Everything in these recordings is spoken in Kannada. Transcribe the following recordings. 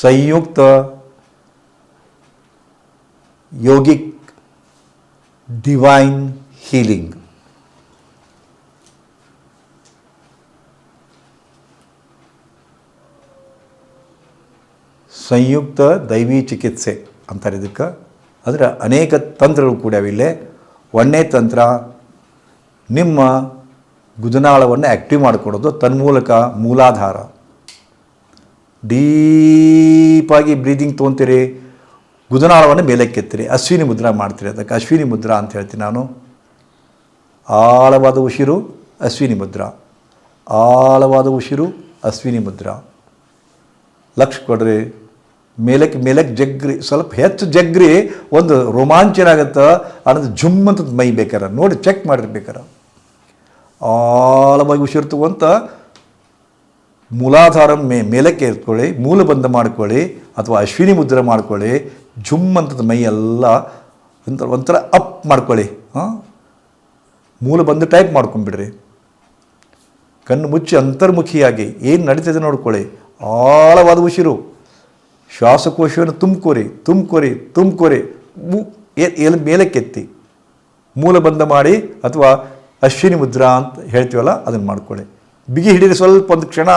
ಸಂಯುಕ್ತ ಯೋಗಿಕ್ ಡಿವೈನ್ ಹೀಲಿಂಗ್. ಸಂಯುಕ್ತ ದೈವಿ ಚಿಕಿತ್ಸೆ ಅಂತಾರೆ ಇದಕ್ಕೆ. ಅಂದರೆ ಅನೇಕ ತಂತ್ರಗಳು ಕೂಡ ಇಲ್ಲೇ. ಒಂದನೇ ತಂತ್ರ ನಿಮ್ಮ ಗುದನಾಳವನ್ನು ಆ್ಯಕ್ಟಿವ್ ಮಾಡಿಕೊಡೋದು. ತನ್ಮೂಲಕ ಮೂಲಾಧಾರ. ಡೀಪಾಗಿ ಬ್ರೀದಿಂಗ್ ತೊಗೊತೀರಿ, ಗುದನಾಳವನ್ನು ಮೇಲಕ್ಕೆತ್ತೀರಿ, ಅಶ್ವಿನಿ ಮುದ್ರಾ ಮಾಡ್ತೀರಿ ಅದಕ್ಕೆ, ಅಶ್ವಿನಿ ಮುದ್ರಾ ಅಂತ ಹೇಳ್ತೀನಿ ನಾನು. ಆಳವಾದ ಉಸಿರು, ಅಶ್ವಿನಿ ಮುದ್ರ. ಆಳವಾದ ಉಸಿರು, ಅಶ್ವಿನಿ ಮುದ್ರ. ಲಕ್ಷ ಕೊಡ್ರಿ ಮೇಲಕ್ಕೆ ಮೇಲಕ್ಕೆ ಜಗ್ರಿ, ಸ್ವಲ್ಪ ಹೆಚ್ಚು ಜಗ್ರಿ, ಒಂದು ರೋಮಾಂಚನ ಆಗುತ್ತೆ ಅನ್ನೋದು ಜುಮ್ ಅಂತ ಮೈ ಬೇಕಾರ. ನೋಡಿ ಚೆಕ್ ಮಾಡಿರ್ಬೇಕಾರ. ಆಳವಾಗಿ ಉಸಿರು ತಗೊಂತ ಮೂಲಾಧಾರ ಮೇ, ಮೇಲಕ್ಕೆ ಎತ್ಕೊಳ್ಳಿ ಮೂಲಬಂಧ ಮಾಡ್ಕೊಳ್ಳಿ, ಅಥವಾ ಅಶ್ವಿನಿ ಮುದ್ರೆ ಮಾಡ್ಕೊಳ್ಳಿ ಝುಮ್ ಅಂತದ ಮೈ ಎಲ್ಲ ಒಂಥರ ಒಂಥರ ಅಪ್ ಮಾಡ್ಕೊಳ್ಳಿ, ಹಾಂ? ಮೂಲ ಬಂದು ಟೈಪ್ ಮಾಡ್ಕೊಂಬಿಡ್ರಿ. ಕಣ್ಣು ಮುಚ್ಚಿ ಅಂತರ್ಮುಖಿಯಾಗಿ ಏನು ನಡೀತದೆ ನೋಡ್ಕೊಳ್ಳಿ. ಆಳವಾದ ಉಸಿರು. ಶ್ವಾಸಕೋಶವನ್ನು ತುಂಬ್ಕೊರಿ ತುಂಬ್ಕೊರಿ ತುಂಬ್ಕೊರಿ ಎಲ್ಲಿ ಮೇಲಕ್ಕೆತ್ತಿ. ಮೂಲ ಬಂಧ ಮಾಡಿ ಅಥವಾ ಅಶ್ವಿನಿ ಮುದ್ರಾ ಅಂತ ಹೇಳ್ತೀವಲ್ಲ, ಅದನ್ನು ಮಾಡ್ಕೊಳ್ಳಿ. ಬಿಗಿ ಹಿಡೀರಿ ಸ್ವಲ್ಪ ಒಂದು ಕ್ಷಣ.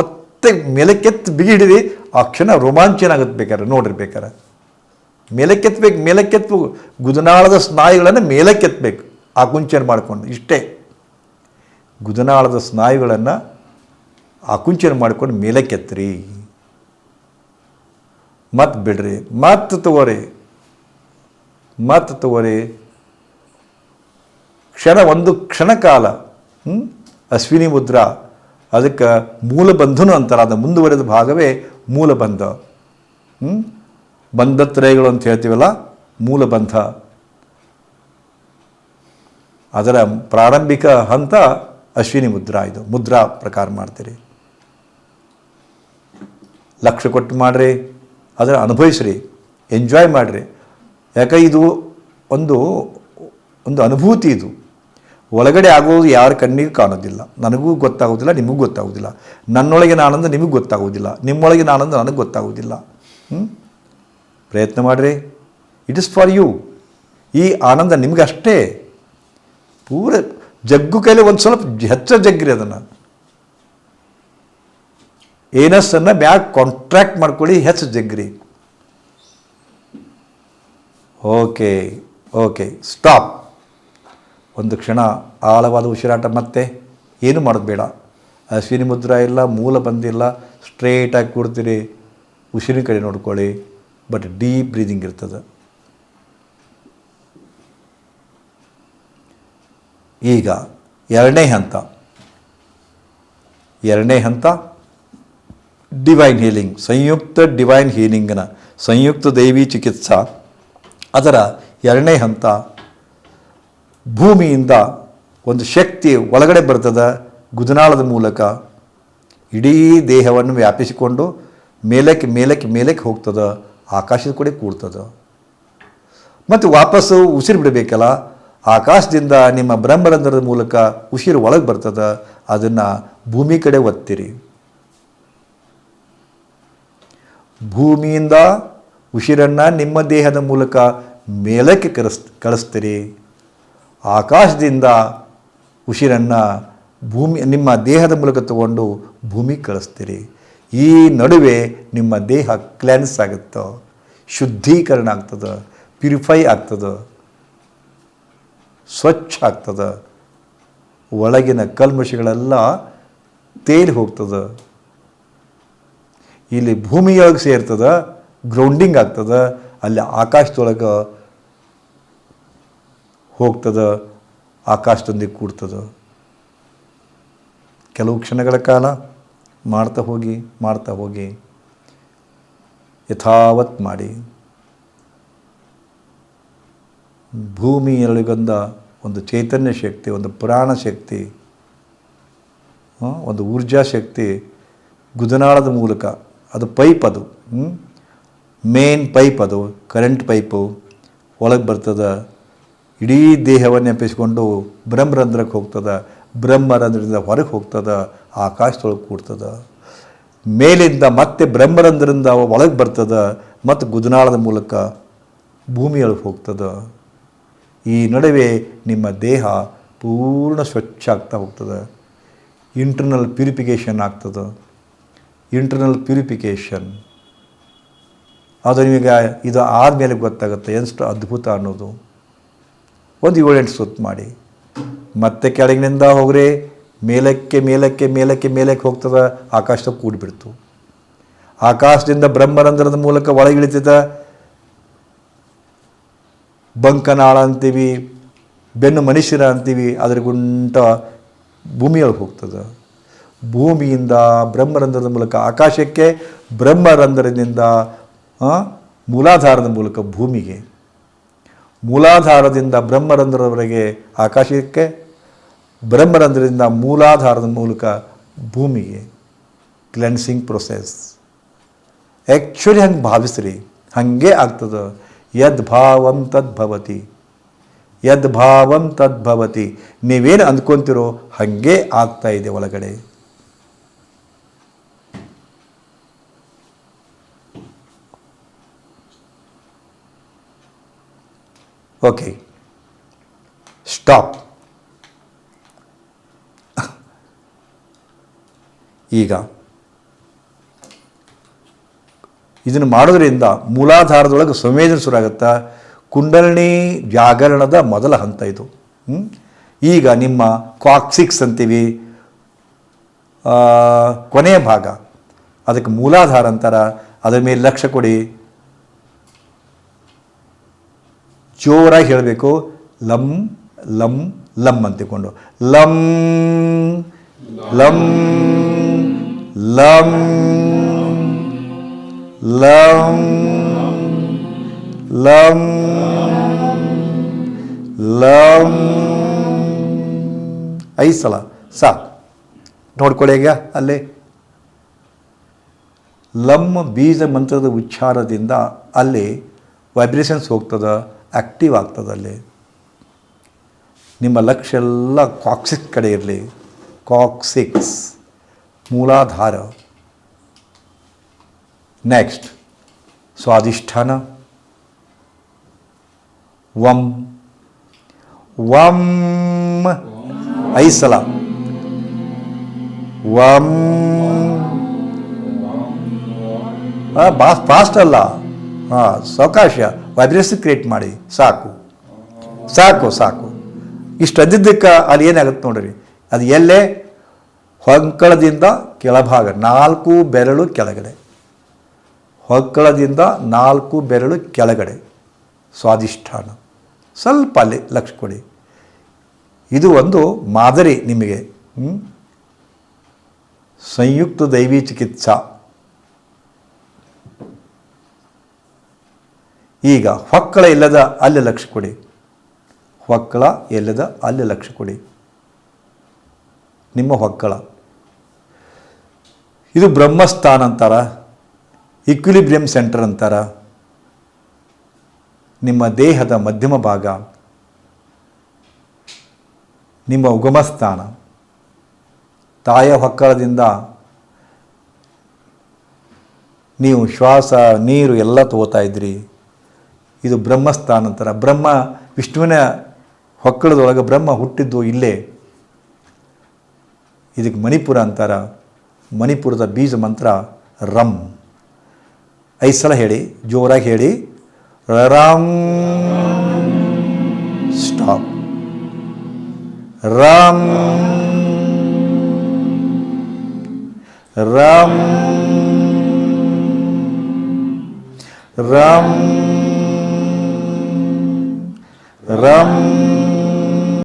ಒತ್ತೆ ಮೇಲಕ್ಕೆತ್ತು ಬಿಗಿ ಹಿಡಿದು, ಆ ಕ್ಷಣ ರೋಮಾಂಚನ ಆಗುತ್ತೆ ಬೇಕಾರೆ. ಮೇಲಕ್ಕೆತ್ತಬೇಕು ಮೇಲಕ್ಕೆತ್ತು ಗುದನಾಳದ ಸ್ನಾಯುಗಳನ್ನು ಮೇಲಕ್ಕೆತ್ತಬೇಕು ಆಕುಂಚನ ಮಾಡಿಕೊಂಡು? ಇಷ್ಟೇ. ಗುದನಾಳದ ಸ್ನಾಯುಗಳನ್ನು ಆಕುಂಚನ ಮಾಡ್ಕೊಂಡು? ಮೇಲಕ್ಕೆತ್ತಿರಿ ಮತ್ತು ಬಿಡ್ರಿ ಮತ್ತು ತಗೋರಿ ಮತ್ತು ತಗೋರಿ. ಕ್ಷಣ ಒಂದು ಕ್ಷಣಕಾಲ ಅಶ್ವಿನಿ ಮುದ್ರಾ. ಅದಕ್ಕೆ ಮೂಲಬಂಧನು ಅಂತಾರೆ ಅದು ಮುಂದುವರೆದ ಭಾಗವೇ ಮೂಲಬಂಧ? ಬಂಧತ್ರಯಗಳು ಅಂತ ಹೇಳ್ತೀವಲ್ಲ, ಮೂಲಬಂಧ. ಅದರ ಪ್ರಾರಂಭಿಕ ಹಂತ ಅಶ್ವಿನಿ ಮುದ್ರಾ ಇದು. ಮುದ್ರಾ ಪ್ರಕಾರ ಮಾಡ್ತೀರಿ. ಲಕ್ಷ ಕೊಟ್ಟು ಮಾಡಿರಿ ಅದನ್ನು ಅನುಭವಿಸ್ರಿ ಎಂಜಾಯ್ ಮಾಡಿರಿ. ಯಾಕೆ ಇದು ಒಂದು ಒಂದು ಅನುಭೂತಿ ಇದು. ಒಳಗಡೆ ಆಗೋದು ಯಾರ ಕಣ್ಣಿಗೆ ಕಾಣೋದಿಲ್ಲ. ನನಗೂ ಗೊತ್ತಾಗೋದಿಲ್ಲ ನಿಮಗೂ ಗೊತ್ತಾಗೋದಿಲ್ಲ ನನ್ನೊಳಗಿನ ಆನಂದ ನಿಮಗೆ ಗೊತ್ತಾಗೋದಿಲ್ಲ ನಿಮ್ಮೊಳಗಿನ ಆನಂದ ನನಗೆ ಗೊತ್ತಾಗೋದಿಲ್ಲ ಹ್ಞೂ ಪ್ರಯತ್ನ ಮಾಡಿರಿ. ಇಟ್ ಇಸ್ ಫಾರ್ ಯು ಈ ಆನಂದ ನಿಮ್ಗೆ ಅಷ್ಟೇ. ಪೂರ ಜಗ್ಗು ಕೈಲಿ ಒಂದು ಸ್ವಲ್ಪ ಹೆಚ್ಚು ಜಗ್ಗಿರಿ ಅದನ್ನು. ಏನಸ್ಸನ್ನು ಬ್ಯಾಗ್ ಕಾಂಟ್ರ್ಯಾಕ್ಟ್ ಮಾಡ್ಕೊಳ್ಳಿ, ಹೆಚ್ಚು ಜಗ್ಗಿರಿ. ಓಕೆ ಓಕೆ ಸ್ಟಾಪ್ ಒಂದು ಕ್ಷಣ ಆಳವಾದ ಉಸಿರಾಟ ಮತ್ತೆ ಏನು ಮಾಡೋದು ಬೇಡ. ಅಶ್ವಿನಿ ಮುದ್ರ ಇಲ್ಲ, ಮೂಲ ಬಂದಿಲ್ಲ ಸ್ಟ್ರೇಟಾಗಿ ಕೂಡ್ತೀರಿ ಉಸಿರಿನ ಕಡೆ ನೋಡ್ಕೊಳ್ಳಿ ಬಟ್ ಡೀಪ್ ಬ್ರೀದಿಂಗ್ ಇರ್ತದೆ. ಈಗ ಎರಡನೇ ಹಂತ. ಎರಡನೇ ಹಂತ ಡಿವೈನ್ ಹೀಲಿಂಗ್ ಸಂಯುಕ್ತ ಡಿವೈನ್ ಹೀಲಿಂಗ್ನ ಸಂಯುಕ್ತ ದೈವಿ ಚಿಕಿತ್ಸಾ. ಅದರ ಎರಡನೇ ಹಂತ ಭೂಮಿಯಿಂದ ಒಂದು ಶಕ್ತಿ ಒಳಗಡೆ ಬರ್ತದೆ, ಗುದನಾಳದ ಮೂಲಕ ಇಡೀ ದೇಹವನ್ನು ವ್ಯಾಪಿಸಿಕೊಂಡು ಮೇಲಕ್ಕೆ ಮೇಲಕ್ಕೆ ಮೇಲಕ್ಕೆ ಹೋಗ್ತದೆ, ಆಕಾಶದ ಕಡೆ ಕೂಡ್ತದೆ. ಮತ್ತು ವಾಪಸ್ಸು ಉಸಿರು ಬಿಡಬೇಕಲ್ಲ, ಆಕಾಶದಿಂದ ನಿಮ್ಮ ಬ್ರಹ್ಮರಂಧ್ರದ ಮೂಲಕ ಉಸಿರು ಒಳಗೆ ಬರ್ತದೆ, ಅದನ್ನು ಭೂಮಿ ಕಡೆ ಒತ್ತಿರಿ. ಭೂಮಿಯಿಂದ ಉಸಿರನ್ನು ನಿಮ್ಮ ದೇಹದ ಮೂಲಕ ಮೇಲಕ್ಕೆ ಕರೆಸ್, ಕಳಿಸ್ತೀರಿ. ಆಕಾಶದಿಂದ ಉಸಿರನ್ನು ಭೂಮಿ, ನಿಮ್ಮ ದೇಹದ ಮೂಲಕ ತಗೊಂಡು ಭೂಮಿ ಕಳಿಸ್ತೀರಿ. ಈ ನಡುವೆ ನಿಮ್ಮ ದೇಹ ಕ್ಲೆನ್ಸ್ ಆಗುತ್ತೆ, ಶುದ್ಧೀಕರಣ ಆಗ್ತದೆ, ಪ್ಯೂರಿಫೈ ಆಗ್ತದೆ, ಸ್ವಚ್ಛ ಆಗ್ತದೆ, ಒಳಗಿನ ಕಲ್ಮಶಗಳೆಲ್ಲ ತೇಲಿ ಹೋಗ್ತದೆ, ಇಲ್ಲಿ ಭೂಮಿಯೊಳಗೆ ಸೇರ್ತದೆ ಗ್ರೌಂಡಿಂಗ್ ಆಗ್ತದೆ, ಅಲ್ಲಿ ಆಕಾಶದೊಳಗೆ ಹೋಗ್ತದ, ಆಕಾಶದೊಂದಿಗೆ ಕೂಡ್ತದ. ಕೆಲವು ಕ್ಷಣಗಳ ಕಾಲ ಮಾಡ್ತಾ ಹೋಗಿ ಮಾಡ್ತಾ ಹೋಗಿ, ಯಥಾವತ್ ಮಾಡಿ. ಭೂಮಿಯಲ್ಲಿಗೊಂದ ಒಂದು ಚೈತನ್ಯ ಶಕ್ತಿ, ಒಂದು ಪ್ರಾಣ ಶಕ್ತಿ ಒಂದು ಊರ್ಜಾ ಶಕ್ತಿ, ಗುದನಾಳದ ಮೂಲಕ. ಅದು ಪೈಪ್ ಅದು ಮೇನ್ ಪೈಪ್ ಅದು, ಕರೆಂಟ್ ಪೈಪು, ಒಳಗೆ ಬರ್ತದೆ ಇಡೀ ದೇಹವನ್ನು ಎಪ್ಪಿಸಿಕೊಂಡು ಬ್ರಹ್ಮರಂಧ್ರಕ್ಕೆ ಹೋಗ್ತದೆ, ಬ್ರಹ್ಮರಂಧ್ರದಿಂದ ಹೊರಗೆ ಹೋಗ್ತದೆ, ಆಕಾಶದೊಳಗೆ ಕೂಡ್ತದೆ. ಮೇಲಿಂದ ಮತ್ತೆ ಬ್ರಹ್ಮರಂಧ್ರದಿಂದ ಒಳಗೆ ಬರ್ತದ, ಮತ್ತು ಗುದನಾಳದ ಮೂಲಕ ಭೂಮಿಯೊಳಗೆ ಹೋಗ್ತದ. ಈ ನಡುವೆ ನಿಮ್ಮ ದೇಹ ಪೂರ್ಣ ಸ್ವಚ್ಛ ಆಗ್ತಾ ಹೋಗ್ತದೆ. ಇಂಟರ್ನಲ್ ಪ್ಯೂರಿಫಿಕೇಷನ್ ಆಗ್ತದೆ. ಇಂಟರ್ನಲ್ ಪ್ಯೂರಿಫಿಕೇಷನ್ ಅದು ನಿಮಗೆ ಇದು ಆದಮೇಲೆ ಗೊತ್ತಾಗುತ್ತೆ ಎಷ್ಟು ಅದ್ಭುತ ಅನ್ನೋದು. ಒಂದು ಏಳೆಂಟು ಸುತ್ತು ಮಾಡಿ. ಮತ್ತೆ ಕೆಳಗಿನಿಂದ ಹೋಗ್ರೆ ಮೇಲಕ್ಕೆ ಮೇಲಕ್ಕೆ ಮೇಲಕ್ಕೆ ಮೇಲಕ್ಕೆ ಹೋಗ್ತದ, ಆಕಾಶದ ಕೂಡಿಬಿಡ್ತು ಆಕಾಶದಿಂದ ಬ್ರಹ್ಮರಂಧ್ರದ ಮೂಲಕ ಒಳಗಿಳಿತದ ಬಂಕನಾಳ ಅಂತೀವಿ, ಬೆನ್ನು ಮನುಷ್ಯರ ಅಂತೀವಿ, ಅದ್ರ ಗುಂಟ ಭೂಮಿಯೊಳಗೆ ಹೋಗ್ತದೆ. ಭೂಮಿಯಿಂದ ಬ್ರಹ್ಮರಂಧ್ರದ ಮೂಲಕ, ಆಕಾಶಕ್ಕೆ ಬ್ರಹ್ಮರಂಧ್ರದಿಂದ ಮೂಲಾಧಾರದ ಮೂಲಕ ಭೂಮಿಗೆ. ಮೂಲಾಧಾರದಿಂದ ಬ್ರಹ್ಮರಂಧ್ರದವರೆಗೆ ಆಕಾಶಕ್ಕೆ, ಬ್ರಹ್ಮರಂಧ್ರದಿಂದ ಮೂಲಾಧಾರದ ಮೂಲಕ ಭೂಮಿಗೆ. ಕ್ಲೆನ್ಸಿಂಗ್ ಪ್ರೊಸೆಸ್ ಆ್ಯಕ್ಚುಲಿ ಹಂಗೆ ಭಾವಿಸ್ರಿ. ಹಾಗೆ ಆಗ್ತದೆ. ಯದ್ ಭಾವಂ ತದ್ಭವತಿ ಯದ್ ಭಾವಂ ತದ್ಭವತಿ ನೀವೇನು ಅಂದ್ಕೊತಿರೋ ಹಾಗೆ ಆಗ್ತಾ ಇದೆ ಒಳಗಡೆ. ಓಕೆ ಸ್ಟಾಪ್ ಈಗ ಇದನ್ನು ಮಾಡೋದ್ರಿಂದ ಮೂಲಾಧಾರದೊಳಗೆ ಸಂವೇದನೆ ಶುರುವಾಗುತ್ತಾ? ಕುಂಡಲಿನಿ ಜಾಗರಣದ ಮೊದಲ ಹಂತ ಇದು? ಈಗ ನಿಮ್ಮ ಕ್ವಾಕ್ಸಿಕ್ಸ್ ಅಂತೀವಿ. ಕೊನೆಯ ಭಾಗ. ಅದಕ್ಕೆ ಮೂಲಾಧಾರ ಅಂತಾರ. ಅದರ ಮೇಲೆ ಲಕ್ಷ್ಯ ಕೊಡಿ. ಜೋರಾಗಿ ಹೇಳಬೇಕು. ಲಂ ಲಂ ಲಂ ಅಂತಿಕೊಂಡು. ಲಂ ಲಂ ಲಂ ಲಂ ಲಂ ಲಂ. ಐದು ಸಲ. ಸಾ ನೋಡ್ಕೊಳ್ಳಿ ಈಗ ಅಲ್ಲಿ. ಲಮ್ ಬೀಜ ಮಂತ್ರದ ಉಚ್ಚಾರದಿಂದ ಅಲ್ಲಿ ವೈಬ್ರೇಷನ್ಸ್ ಹೋಗ್ತದ. ಆ್ಯಕ್ಟಿವ್ ಆಗ್ತದಲ್ಲಿ, ನಿಮ್ಮ ಲಕ್ಷ್ಯ ಎಲ್ಲ ಕಾಕ್ಸಿಕ್ ಕಡೆ ಇರಲಿ. ಕಾಕ್ಸಿಕ್ಸ್ ಮೂಲಾಧಾರ. ನೆಕ್ಸ್ಟ್ ಸ್ವಾಧಿಷ್ಠಾನ. ವಂ. ವಂ ಐಸಲ. ಸಲ ವಂ ಬಾ ಫಾಸ್ಟ್ ಅಲ್ಲ. ಹಾಂ, ಸಾವಕಾಶ. ವೈಬ್ರೇಷನ್ ಕ್ರಿಯೇಟ್ ಮಾಡಿ. ಸಾಕು. ಸಾಕು ಸಾಕು. ಇಷ್ಟು ಅದ್ದಿದ್ದಕ್ಕೆ ಅಲ್ಲಿ ಏನಾಗುತ್ತೆ ನೋಡ್ರಿ? ಅದು ಎಲ್ಲೇ ಹೊಂಕಳದಿಂದ ಕೆಳಭಾಗ, ನಾಲ್ಕು ಬೆರಳು ಕೆಳಗಡೆ. ಹೊಕ್ಕಳದಿಂದ ನಾಲ್ಕು ಬೆರಳು ಕೆಳಗಡೆ. ಸ್ವಾದಿಷ್ಠಾನ ಸ್ವಲ್ಪ ಅಲ್ಲಿ ಲಕ್ಷ ಕೊಡಿ. ಇದು ಒಂದು ಮಾದರಿ ನಿಮಗೆ? ಸಂಯುಕ್ತ ದೈವಿ ಚಿಕಿತ್ಸಾ. ಈಗ ಹೊಕ್ಕಳ ಇಲ್ಲದ ಅಲ್ಲಿ ಲಕ್ಷ ಕೊಡಿ. ಹೊಕ್ಕಳ ಇಲ್ಲದ ಅಲ್ಲಿ ಲಕ್ಷ ಕೊಡಿ. ನಿಮ್ಮ ಹೊಕ್ಕಳ ಇದು ಬ್ರಹ್ಮಸ್ಥಾನ ಅಂತಾರ ಇಕ್ವಿಲಿಬ್ರಿಯಂ ಸೆಂಟರ್ ಅಂತಾರ, ನಿಮ್ಮ ದೇಹದ ಮಧ್ಯಮ ಭಾಗ, ನಿಮ್ಮ ಉಗಮಸ್ಥಾನ. ತಾಯ ಹೊಕ್ಕಳದಿಂದ ನೀವು ಶ್ವಾಸ, ನೀರು ಎಲ್ಲ ತಗೋತಾ ಇದ್ರಿ. ಇದು ಬ್ರಹ್ಮಸ್ಥಾನ ಅಂತಾರೆ. ಬ್ರಹ್ಮ ವಿಷ್ಣುವಿನ ಹೊಕ್ಕಳದೊಳಗೆ ಬ್ರಹ್ಮ ಹುಟ್ಟಿದ್ದು ಇಲ್ಲೇ. ಇದಕ್ಕೆ ಮಣಿಪುರ ಅಂತಾರ. ಮಣಿಪುರದ ಬೀಜ ಮಂತ್ರ ರಂ. ಐದು ಸಲ ಹೇಳಿ, ಜೋರಾಗಿ ಹೇಳಿ. ರಂ ಸ್ಟಾಪ್. ರಾಮ್ ರಾಮ್ ರಾಮ್ ರಾಮ್